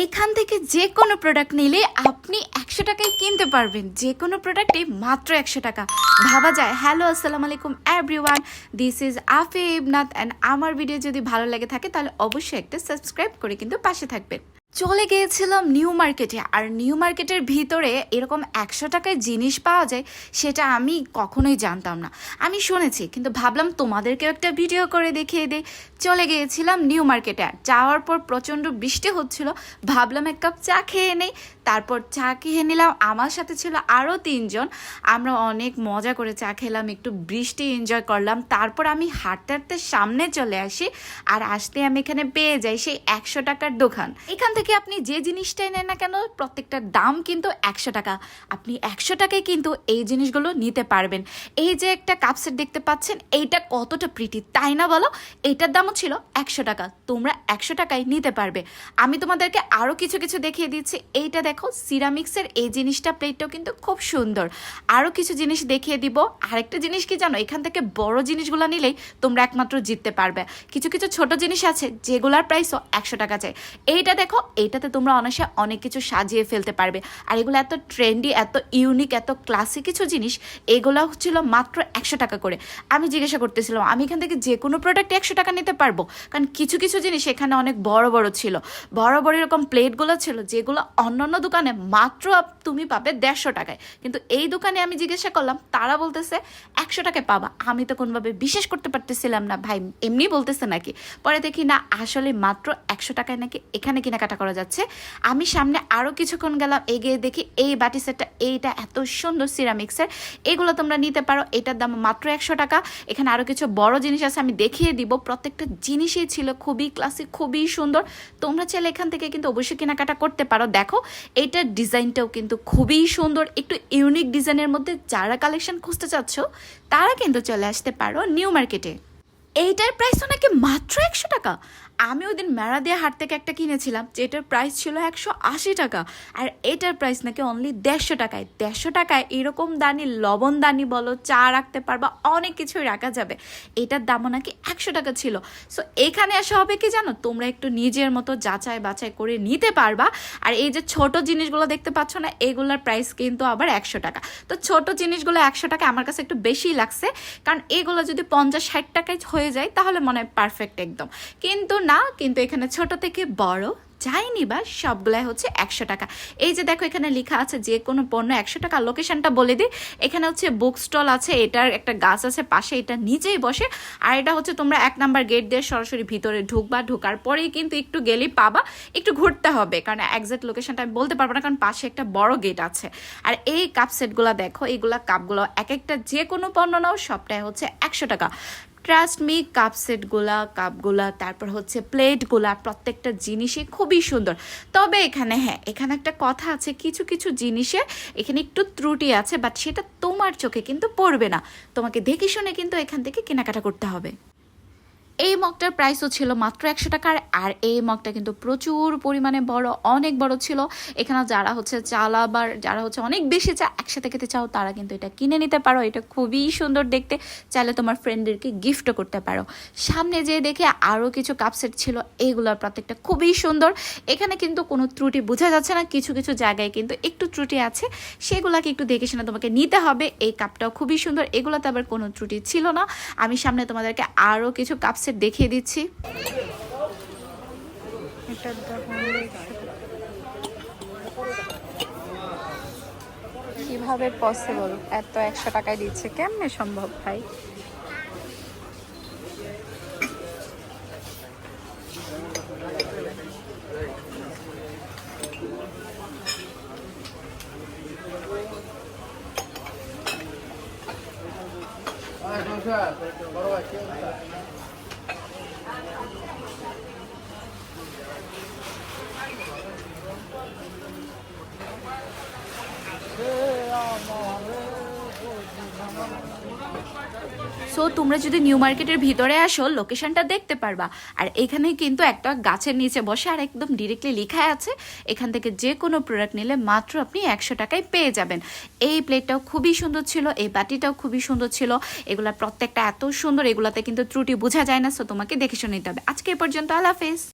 এইখান থেকে যে কোনো প্রোডাক্ট নিলে আপনি একশো টাকায় কিনতে পারবেন। যে কোনো প্রোডাক্টে মাত্র একশো টাকা। ভাবা যায় হ্যালো আসসালামু আলাইকুম এভরিওয়ান দিস ইজ আফে ইবনাথ অ্যান্ড আমার ভিডিও যদি ভালো লেগে থাকে, তাহলে অবশ্যই একটা সাবস্ক্রাইব করে কিন্তু পাশে থাকবেন। চলে গিয়েছিলাম নিউ মার্কেটে আর নিউ মার্কেটের ভিতরে এরকম একশো টাকায় জিনিস পাওয়া যায়, সেটা আমি কখনোই জানতাম না। আমি শুনেছি, কিন্তু ভাবলাম তোমাদেরকেও একটা ভিডিও করে দেখিয়ে দিই। চলে গিয়েছিলাম নিউ মার্কেটে। যাওয়ার পর প্রচণ্ড বৃষ্টি হচ্ছিল, ভাবলাম এক কাপ চা খেয়ে নেই। তারপর চা খেয়ে নিলাম, আমার সাথে ছিল আরও তিনজন। আমরা অনেক মজা করে চা খেলাম, একটু বৃষ্টি এনজয় করলাম। তারপর আমি হাঁটতে হাঁটতে সামনে চলে আসি আর আসতে আমি এখানে পেয়ে যাই সেই একশো টাকার দোকান। এখান থেকে আপনি যে জিনিসটাই নেন না কেন প্রত্যেকটার দাম কিন্তু একশো টাকা। আপনি একশো টাকায় কিন্তু এই জিনিসগুলো নিতে পারবেন। এই যে একটা কাপসেট দেখতে পাচ্ছেন, এইটা কতটা প্রিটি তাই না বলো? এইটার দামও ছিল? একশো টাকা। তোমরা একশো টাকায় নিতে পারবে। আমি তোমাদেরকে আরও কিছু কিছু দেখিয়ে দিচ্ছি। এইটা দেখো, সিরামিক্সের এই জিনিসটা প্লেটটাও কিন্তু খুব সুন্দর। আরও কিছু জিনিস দেখিয়ে দিব। আরেকটা জিনিস কি জানো? এখান থেকে বড় জিনিসগুলো নিলেই তোমরা একমাত্র জিততে পারবে। কিছু কিছু ছোট জিনিস আছে, যেগুলার প্রাইসও একশো টাকা চাই এইটা দেখো, এইটাতে তোমরা অনায়াসে অনেক কিছু সাজিয়ে ফেলতে পারবে। আর এগুলো এত ট্রেন্ডি, এত ইউনিক, এত ক্লাসিক কিছু জিনিস এগুলো ছিল মাত্র একশো টাকা করে। আমি জিজ্ঞাসা করতেছিলাম, আমি এখান থেকে যে কোনো প্রোডাক্ট একশো টাকা নিতে পারব। কারণ কিছু কিছু জিনিস এখানে অনেক বড় বড় ছিল। বড় বড় এরকম প্লেটগুলো ছিল যেগুলো অন্যান্য দোকানে মাত্র তুমি পাবে দেড়শো টাকায়। কিন্তু এই দোকানে আমি জিজ্ঞাসা করলাম, তারা বলতেছে, একশো টাকায় পাবা। আমি তো কোনোভাবে বিশেষ করতে পারতেছিলাম না, ভাই। এমনি বলতেছে নাকি। পরে দেখি, না, আসলে মাত্র একশো টাকায় নাকি এখানে কেনাকাটা করা যাচ্ছে। আমি সামনে আরও কিছুক্ষণ গেলাম, এগিয়ে দেখি, এই বাটি সেটটা, এইটা এত সুন্দর সিরামিক্সের। এগুলো তোমরা নিতে পারো। এটার দাম মাত্র একশো টাকা। এখানে আরও কিছু বড় জিনিস আছে, আমি দেখিয়ে দিব। প্রত্যেকটা জিনিসই ছিল খুবই ক্লাসিক খুবই সুন্দর। তোমরা চাইলে এখান থেকে কিন্তু অবশ্যই কেনাকাটা করতে পারো। দেখো, এইটার ডিজাইনটাও কিন্তু খুবই সুন্দর। একটু ইউনিক ডিজাইনের মধ্যে যারা কালেকশন খুঁজতে চাচ্ছ, তারা কিন্তু চলে আসতে পারো নিউ মার্কেটে। এইটার প্রাইস নাকি মাত্র একশো টাকা। আমি ওই দিন দিয়ে হাট থেকে একটা কিনেছিলাম, যেটার প্রাইস ছিল একশো আশি টাকা, আর এটার প্রাইস নাকি অনলি দেড়শো টাকায়। দেড়শো টাকায় এরকম দানি, লবণ দানি বলো, চা রাখতে পারবা, অনেক কিছুই রাখা যাবে। এটার দামও নাকি একশো টাকা ছিল। সো এখানে আসা হবে কি জানো? তোমরা একটু নিজের মতো যাচাই বাছাই করে নিতে পারবা। আর এই যে ছোট জিনিসগুলো দেখতে পাচ্ছ না, এগুলোর প্রাইস কিন্তু আবার একশো টাকা। তো ছোট জিনিসগুলো একশো টাকা আমার কাছে একটু বেশি লাগছে। কারণ এগুলো যদি পঞ্চাশ ষাট টাকায় হয়ে যায়, তাহলে মনে হয় পারফেক্ট একদম। কিন্তু না, কিন্তু এখানে ছোট থেকে বড় যাই নিবা সবগুলাই হচ্ছে একশো টাকা। এই যে দেখো এখানে লেখা আছে, যে কোনো পণ্য একশো টাকা, লোকেশনটা বলে দিই এখানে হচ্ছে বুক স্টল আছে, এটার একটা গাছ আছে, পাশে এটা নিচেই বসে। আর এটা হচ্ছে তোমরা এক নাম্বার গেট দিয়ে সরাসরি ভিতরে ঢুকবা, ঢোকার পরেই কিন্তু একটু গেলেই পাবা, একটু ঘুরতে হবে। কারণ একজ্যাক্ট লোকেশনটা আমি বলতে পারব না, কারণ পাশে একটা বড় গেট আছে। আর এই কাপ সেটগুলো দেখো এইগুলা কাপগুলো এক একটা যে কোনো পণ্য নাও, সবটাই হচ্ছে একশো টাকা। ট্রাস্ট মি কাপ সেটগুলা কাপগুলা তারপর হচ্ছে প্লেটগুলা প্রত্যেকটা জিনিসই খুবই সুন্দর। তবে এখানে হ্যাঁ এখানে একটা কথা আছে, কিছু কিছু জিনিসে এখানে একটু ত্রুটি আছে বাট সেটা তোমার চোখে কিন্তু পড়বে না। তোমাকে দেখে শুনে কিন্তু এখান থেকে কেনাকাটা করতে হবে। এই মগটার প্রাইসও ছিল মাত্র একশো টাকার আর এই মগটা কিন্তু প্রচুর পরিমাণে বড়, অনেক বড় ছিল। এখানে যারা হচ্ছে চালাবার, যারা হচ্ছে অনেক বেশি চা একসাথে খেতে চাও, তারা কিন্তু এটা কিনে নিতে পারো। এটা খুবই সুন্দর দেখতে। চাইলে তোমার ফ্রেন্ডদেরকে গিফটও করতে পারো। সামনে যেয়ে দেখে আরও কিছু কাপসেট ছিল এইগুলোর প্রত্যেকটা খুবই সুন্দর। এখানে কিন্তু কোনো ত্রুটি বোঝা যাচ্ছে না, কিছু কিছু জায়গায় কিন্তু একটু ত্রুটি আছে। সেগুলোকে একটু দেখে শুনে তোমাকে নিতে হবে। এই কাপটাও খুবই সুন্দর, এগুলোতে আবার কোনো ত্রুটি ছিল না। আমি সামনে তোমাদেরকে আরও কিছু কাপসেট দেখিয়ে দিচ্ছি। এটার দাম হলো 100 কীভাবে পসিবল এত একশো টাকায় দিচ্ছে কেমনে সম্ভব ভাই? সো তোমরা যদি নিউ মার্কেটের ভিতরে আসো লোকেশনটা দেখতে পারবা। আর এখানে কিন্তু একটা গাছের নিচে বসে আর একদম ডিরেক্টলি লেখা আছে, এখান থেকে যে কোনো প্রোডাক্ট নিলে মাত্র আপনি একশো টাকায় পেয়ে যাবেন। এই প্লেটটাও খুবই সুন্দর ছিল, এই বাটিটাও খুবই সুন্দর ছিল। এগুলা প্রত্যেকটা এত সুন্দর, এগুলাতে কিন্তু ত্রুটি বোঝা যায় না সো তোমাকে দেখে শুনে নিতে হবে। আজকে এ পর্যন্ত, আল্লাহ হাফেজ।